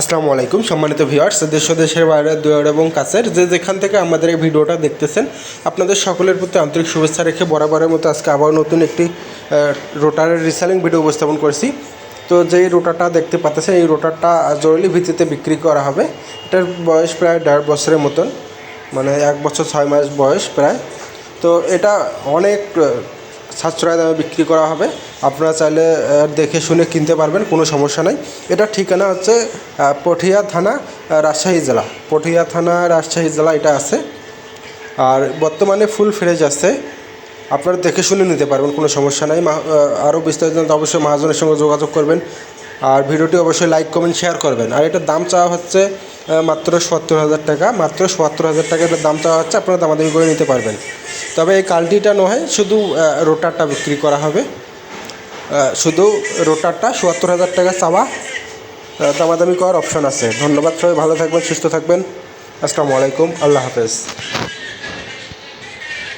আসসালামু আলাইকুম সম্মানিত ভিউয়ার্স, দেশ দেশের বাইরে দূর এবং কাছের যে যেখান থেকে আমাদের এই ভিডিওটা দেখতেছেন, আপনাদের সকলের প্রতি আন্তরিক শুভেচ্ছা রেখে বরাবরের মতো আজকে আবার নতুন একটি রোটারের রিসেলিং ভিডিও উপস্থাপন করছি। তো যেই রোটারটা দেখতে পাচ্ছেন, এই রোটারটা জরুরি ভিত্তিতে বিক্রি করা হবে। এটার বয়স প্রায় দেড় বছরের মতন মানে এক বছর ছয় মাস বয়স প্রায়। তো এটা অনেক আহ, সাশ্রয় দামে বিক্রি করা হবে। আপনারা চাইলে দেখে শুনে কিনতে পারবেন কোনো সমস্যা নাই। এটার ঠিকানা হচ্ছে পটিয়া থানা রাজশাহী জেলা। পটিয়া থানা রাজশাহী জেলা এটা আছে। আর বর্তমানে ফুল ফ্রেজ আছে। আপনারা দেখে শুনে নিতে পারবেন কোনো সমস্যা নাই। আরও বিস্তারিত জানতে অবশ্যই মহাজনের সঙ্গে যোগাযোগ করবেন। আর ভিডিওটি অবশ্যই লাইক কমেন্ট শেয়ার করবেন। আর এটার দাম চাওয়া হচ্ছে মাত্র সত্তর হাজার টাকা। মাত্র সত্তর হাজার টাকা এটার দাম চাওয়া হচ্ছে আপনারা দামাদামি করে নিতে পারবেন। তবে এই কাল্টিটা নয়, শুধু রোটারটা বিক্রি করা হবে। শুধু রোটারটা চুয়াত্তর হাজার টাকা চাওয়া দামাদামি করার অপশন আছে। ধন্যবাদ সবাই, ভালো থাকবেন, সুস্থ থাকবেন। আসসালামু আলাইকুম, আল্লাহ হাফেজ।